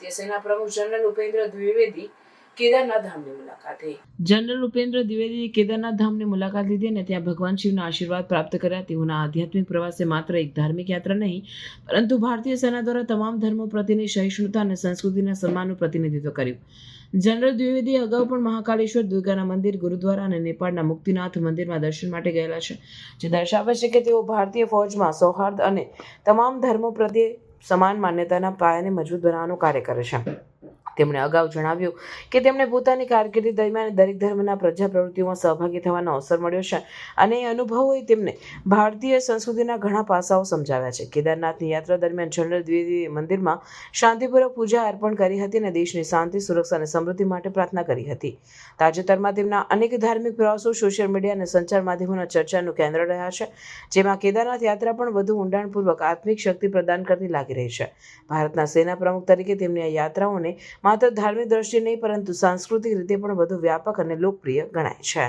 ભારતીય સેના પ્રમુખ જનરલ ઉપેન્દ્ર દ્વિવેદી કેદારનાથ ધામની મુલાકાતે જનરલ ઉપેન્દ્ર દ્વિવેદીએ કેદારનાથ ધામની મુલાકાત લીધી અને ત્યાં ભગવાન શિવના આશીર્વાદ પ્રાપ્ત કર્યા. તેઓના આધ્યાત્મિક પ્રવાસે માત્ર એક ધાર્મિક યાત્રા નહીં, પરંતુ ભારતીય સેના દ્વારા તમામ ધર્મો પ્રત્યેની સહિષ્ણુતા અને સંસ્કૃતિના સન્માનનું પ્રતિનિધિત્વ કર્યું. જનરલ દ્વિવેદીએ અગાઉ પણ મહાકાલેશ્વર, દુર્ગાના મંદિર, ગુરુદ્વારા અને નેપાળના મુક્તિનાથ મંદિરમાં દર્શન માટે ગયેલા છે. જે દર્શાવે છે કે તેઓ ભારતીય ફૌજમાં સૌહાર્દ અને તમામ ધર્મો પ્રત્યે સમાન માન્યતાના પાયાને મજબૂત બનાવવાનું કાર્ય કરે છે. તેમણે અગાઉ જણાવ્યું કે તેમણે પોતાની કારકિર્દી દરમિયાન દરેક ધર્મના પ્રજા પ્રવૃત્તિઓમાં સહભાગી થવાનો અવસર મળ્યો છે અને એ અનુભવોએ તેમને ભારતીય સંસ્કૃતિના ઘણા પાસાઓ સમજાવ્યા છે. કેદારનાથની યાત્રા દરમિયાન જનરલ દ્વિવેદી મંદિરમાં શાંતિપૂર્વક પૂજા અર્પણ કરી હતી અને દેશની શાંતિ, સુરક્ષા અને સમૃદ્ધિ માટે પ્રાર્થના કરી હતી. તાજેતરમાં તેમના અનેક ધાર્મિક પ્રવાસો સોશિયલ મીડિયા અને સંચાર માધ્યમોના ચર્ચાનું કેન્દ્ર રહ્યા છે, જેમાં કેદારનાથ યાત્રા પણ વધુ ઊંડાણપૂર્વક આત્મિક શક્તિ પ્રદાન કરતી લાગી રહી છે. ભારતના સેના પ્રમુખ તરીકે તેમની આ યાત્રાઓને માત્ર ધાર્મિક દ્રષ્ટિએ નહીં પરંતુ સાંસ્કૃતિક રીતે પણ વધુ વ્યાપક અને લોકપ્રિય ગણાય છે.